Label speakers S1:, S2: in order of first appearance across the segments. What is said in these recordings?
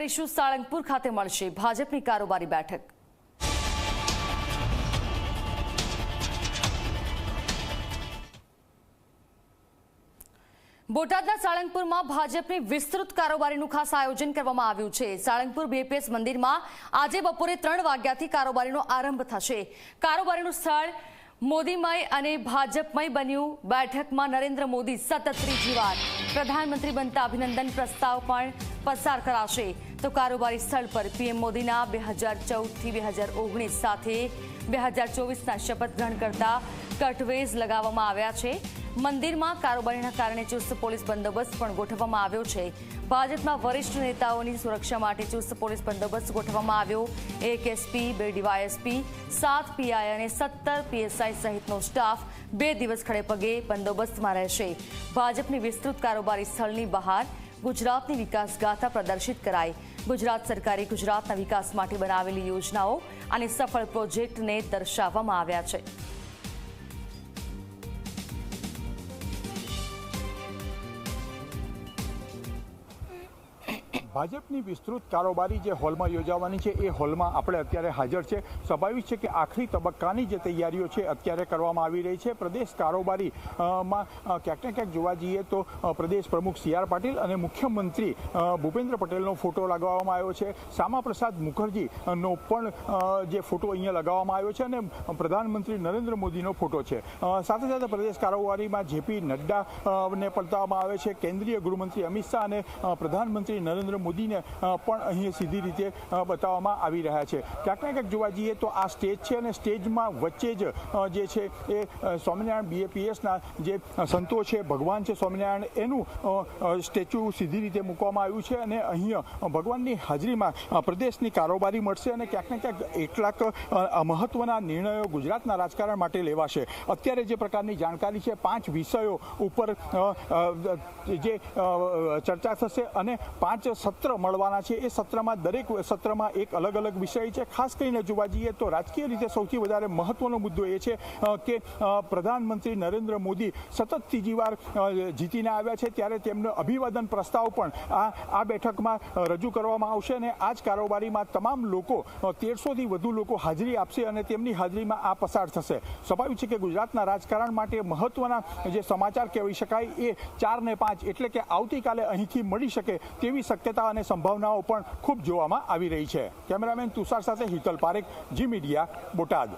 S1: કરીશું સાળંગપુર ખાતે મળશે ભાજપની કારોબારી બેઠક. બોટાદના સાળંગપુરમાં ભાજપની વિસ્તૃત કારોબારીનું ખાસ આયોજન કરવામાં આવ્યું છે. સાળંગપુર બીએપીએસ મંદિરમાં આજે બપોરે ત્રણ વાગ્યાથી કારોબારીનો આરંભ થશે. કારોબારીનું સ્થળ મોદીમય અને ભાજપમય બન્યું. બેઠકમાં નરેન્દ્ર મોદી સતત ત્રીજી વાર. પ્રધાનમંત્રી બનતા અભિનંદન પ્રસ્તાવ પણ પસાર કરાશે. તો કારોબારી સ્થળ પર પીએમ મોદીના બે હજાર ચૌદથી બે હજાર ઓગણીસ સાથે બે હજાર ચોવીસના શપથ ગ્રહણ કરતા કટવેઝ લગાવવામાં આવ્યા છે. મંદિરમાં કારોબારીના કારણે ચુસ્ત પોલીસ બંદોબસ્ત પણ ગોઠવવામાં આવ્યો છે. ભાજપના વરિષ્ઠ નેતાઓની સુરક્ષા માટે ચુસ્ત પોલીસ બંદોબસ્ત ગોઠવવામાં આવ્યો. એક એસપી, બે ડીવાયએસપી, સાત પીઆઈ અને સત્તર પીએસઆઈ સહિતનો સ્ટાફ બે દિવસ ખડે પગે બંદોબસ્તમાં રહેશે. ભાજપની વિસ્તૃત કારોબારી સ્થળની બહાર ગુજરાતની વિકાસ ગાથા પ્રદર્શિત કરાઈ. ગુજરાત સરકારે ગુજરાતના વિકાસ માટે બનાવેલી યોજનાઓ અને સફળ પ્રોજેક્ટને દર્શાવવામાં આવ્યા છે.
S2: ભાજપની વિસ્તૃત કારોબારી જે હોલમાં યોજાવાની છે એ હોલમાં આપણે અત્યારે હાજર છે. સ્વાભાવિક છે કે આખરી તબક્કાની જે તૈયારીઓ છે અત્યારે કરવામાં આવી રહી છે. પ્રદેશ કારોબારી માં ક્યાંક ને ક્યાંક જોવા જઈએ તો પ્રદેશ પ્રમુખ સી આર પાટીલ અને મુખ્યમંત્રી ભૂપેન્દ્ર પટેલનો ફોટો લગાવવામાં આવ્યો છે. શ્યામા પ્રસાદ મુખર્જીનો પણ જે ફોટો અહીંયા લગાવવામાં આવ્યો છે અને પ્રધાનમંત્રી નરેન્દ્ર મોદીનો ફોટો છે. સાથે સાથે પ્રદેશ કારોબારીમાં જેપી નડ્ડાને અ, પલતાવવામાં આવે છે. કેન્દ્રીય ગૃહમંત્રી અમિત શાહ અને પ્રધાનમંત્રી નરેન્દ્ર મોદીને પણ અહીં સીધી રીતે બતાવવામાં આવી રહ્યા છે. ક્યાંક ને ક્યાંક જોવા જઈએ તો આ સ્ટેજ છે અને સ્ટેજમાં વચ્ચે જ જે છે એ સ્વામિનારાયણ બીએપીએસના જે સંતો છે, ભગવાન છે સ્વામિનારાયણ, એનું સ્ટેચ્યુ સીધી રીતે મૂકવામાં આવ્યું છે અને અહીંયા ભગવાનની હાજરીમાં પ્રદેશની કારોબારી મળશે અને ક્યાંક ને ક્યાંક એટલાક મહત્ત્વના નિર્ણયો ગુજરાતના રાજકારણ માટે લેવાશે. અત્યારે જે પ્રકારની જાણકારી છે, પાંચ વિષયો ઉપર જે ચર્ચા થશે અને પાંચ સત્ર મળવાના છે. એ સત્રમાં દરેક સત્રમાં એક અલગ અલગ વિષય છે. ખાસ કરીને જોવા જઈએ તો રાજકીય રીતે સૌથી વધારે મહત્વનો મુદ્દો એ છે કે પ્રધાનમંત્રી નરેન્દ્ર મોદી સતત ત્રીજી વાર જીતીને આવ્યા છે. ત્યારે તેમનો અભિવાદન પ્રસ્તાવ પણ આ આ બેઠકમાં રજૂ કરવામાં આવશે અને આ જ કારોબારીમાં તમામ લોકો તેરસોથી વધુ લોકો હાજરી આપશે અને તેમની હાજરીમાં આ પસાર થશે. સ્વાભાવિક છે કે ગુજરાતના રાજકારણ માટે મહત્વના જે સમાચાર કહેવી શકાય એ ચાર ને પાંચ એટલે કે આવતીકાલે અહીંથી મળી શકે તેવી શક્યતા અને સંભાવનાઓ પણ ખૂબ જોવામાં આવી રહી છે. કેમેરામેન તુષાર સાથે હિતલ પારેખ, જી મીડિયા, બોટાદ.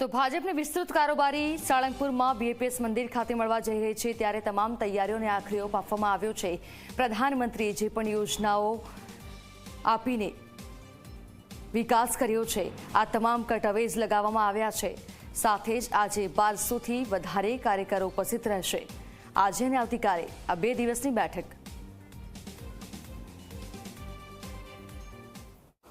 S1: તો ભાજપની વિસ્તૃત કારોબારી સાળંગપુરમાં બીએપીએસ મંદિર ખાતે મળવા જઈ રહી છે, ત્યારે તમામ તૈયારીઓને આખરી ઓપ આપવામાં આવ્યો છે. પ્રધાનમંત્રીએ જે પણ યોજનાઓ આપીને વિકાસ કર્યો છે, આ તમામ કટઅવેઝ લગાવવામાં આવ્યા છે. સાથે જ આજે બારસોથી વધારે કાર્યકરો ઉપસ્થિત રહેશે. આજે અને આવતીકાલે આ બે દિવસની બેઠક.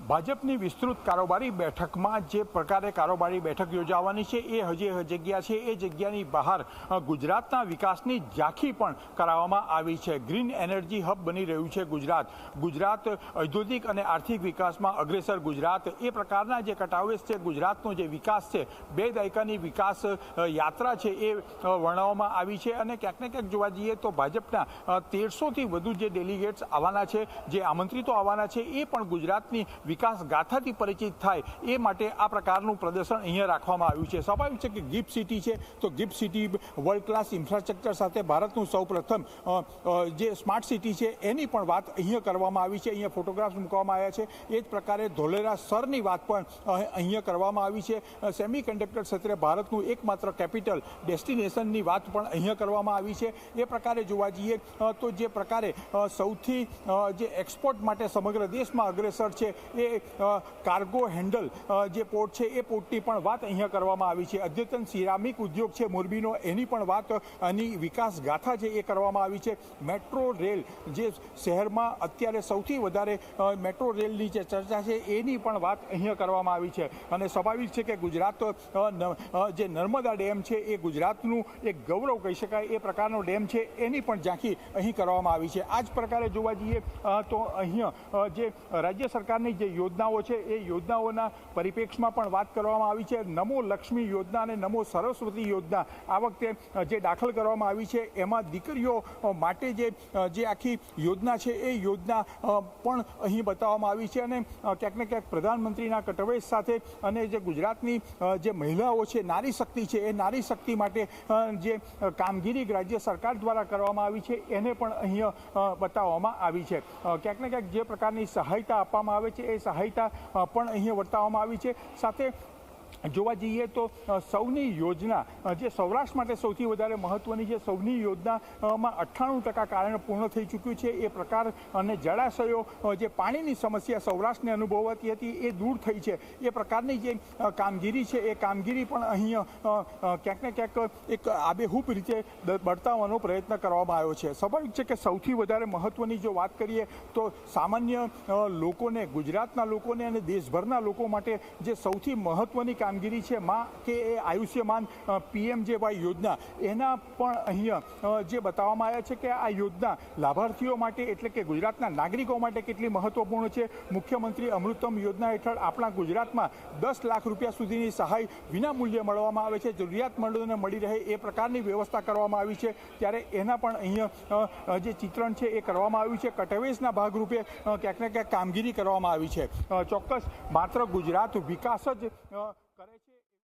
S2: ભાજપની વિસ્તૃત કારોબારી બેઠકમાં જે પ્રકારે કારોબારી બેઠક યોજાવાની છે, એ હજી જગ્યા છે, એ જગ્યાની બહાર ગુજરાતના વિકાસની ઝાંખી પણ કરાવવામાં આવી છે. ગ્રીન એનર્જી હબ બની રહ્યું છે ગુજરાત. ગુજરાત ઔદ્યોગિક અને આર્થિક વિકાસમાં અગ્રેસર ગુજરાત. એ પ્રકારના જે કટાવેશ છે, ગુજરાતનો જે વિકાસ છે, બે દાયકાની વિકાસ યાત્રા છે, એ વર્ણવવામાં આવી છે. અને ક્યાંક ને ક્યાંક જોવા જઈએ તો ભાજપના તેરસોથી વધુ જે ડેલિગેટ્સ આવવાના છે, જે આમંત્રિતો આવવાના છે, એ પણ ગુજરાતની વિકાસ ગાથાથી પરિચિત થાય, એ માટે આ પ્રકારનું પ્રદર્શન અહીંયા રાખવામાં આવ્યું છે. સ્વાભાવિક છે કે ગિફ્ટ સિટી છે, તો GIFT City world class infrastructure સાથે ભારતનું સૌપ્રથમ જે સ્માર્ટ સિટી છે, એની પણ વાત અહીંયા કરવામાં આવી છે. અહીંયા ફોટોગ્રાફ્સ મૂકવામાં આવ્યા છે. એ જ પ્રકારે ધોલેરા સરની વાત પણ અહીંયા કરવામાં આવી છે. સેમી કન્ડક્ટર ક્ષેત્રે ભારતનું એકમાત્ર કેપિટલ ડેસ્ટિનેશનની વાત પણ અહીંયા કરવામાં આવી છે. એ પ્રકારે જોવા જઈએ તો જે પ્રકારે સૌથી જે એક્સપોર્ટ માટે સમગ્ર દેશમાં અગ્રેસર છે, એ કાર્ગો હેન્ડલ જે પોર્ટ છે, એ પોર્ટની પણ વાત અહીંયા કરવામાં આવી છે. અદ્યતન સિરામિક ઉદ્યોગ છે, મોરબીનો, એની પણ વાત એની વિકાસ ગાથા છે એ કરવામાં આવી છે. મેટ્રો રેલ જે શહેરમાં અત્યારે સૌથી વધારે મેટ્રો રેલની જે ચર્ચા છે, એની પણ વાત અહીંયા કરવામાં આવી છે. અને સ્વાભાવિક છે કે ગુજરાત જે નર્મદા ડેમ છે, એ ગુજરાતનું એક ગૌરવ કહી શકાય, એ પ્રકારનો ડેમ છે, એની પણ ઝાંખી અહીં કરવામાં આવી છે. આ જ પ્રકારે જોવા જઈએ તો અહીંયા જે રાજ્ય સરકારની જે યોજનાઓ છે, એ યોજનાઓના પરિપ્રેક્ષમાં પણ વાત કરવામાં આવી છે. નમો લક્ષ્મી યોજના અને નમો સરસ્વતી યોજના આ વખતે જે દાખલ કરવામાં આવી છે, એમાં દીકરીઓ માટે જે જે આખી યોજના છે, એ યોજના પણ અહીં બતાવવામાં આવી છે અને ક્યાંક ને ક્યાંક પ્રધાનમંત્રીના કટવેશ સાથે અને જે ગુજરાતની જે મહિલાઓ છે, નારી શક્તિ છે, એ નારી શક્તિ માટે જે કામગીરી રાજ્ય સરકાર દ્વારા કરવામાં આવી છે, એને પણ અહીંયા બતાવવામાં આવી છે. ક્યાંક ને ક્યાંક જે પ્રકારની સહાયતા આપવામાં આવે છે, એ સહાયતા પણ અહીંયા વર્તાવવામાં આવી છે. સાથે જોવા જઈએ તો સૌની યોજના જે સૌરાષ્ટ્ર માટે સૌથી વધારે મહત્વની છે સૌની યોજનામાં અઠ્ઠાણું ટકા કારણ પૂર્ણ થઈ ચૂક્યું છે. એ પ્રકાર અને જળાશયો જે પાણીની સમસ્યા સૌરાષ્ટ્રને અનુભવાતી હતી, એ દૂર થઈ છે. એ પ્રકારની જે કામગીરી છે, એ કામગીરી પણ અહીંયા ક્યાંક ને ક્યાંક એક આબેહૂબ રીતે બળતાવવાનો પ્રયત્ન કરવામાં આવ્યો છે. સ્વાભાવિક છે કે સૌથી વધારે મહત્વની જો વાત કરીએ તો સામાન્ય લોકોને, ગુજરાતના લોકોને અને દેશભરના લોકો માટે જે સૌથી મહત્વની કામગીરી છે માં કે એ આયુષ્યમાન પીએમજેવાય યોજના, એના પણ અહીંયા જે બતાવવામાં આવ્યા છે કે આ યોજના લાભાર્થીઓ માટે એટલે કે ગુજરાતના નાગરિકો માટે કેટલી મહત્વપૂર્ણ છે. મુખ્યમંત્રી અમૃતમ યોજના હેઠળ આપણા ગુજરાતમાં દસ લાખ રૂપિયા સુધીની સહાય વિના મૂલ્યે મળવામાં આવે છે. જરૂરિયાતમંદોને મળી રહે એ પ્રકારની વ્યવસ્થા કરવામાં આવી છે. ત્યારે એના પણ અહીંયા જે ચિત્રણ છે એ કરવામાં આવ્યું છે. કટવેશના ભાગરૂપે ક્યાંક ને ક્યાંક કામગીરી કરવામાં આવી છે. ચોક્કસ માત્ર ગુજરાત વિકાસ જ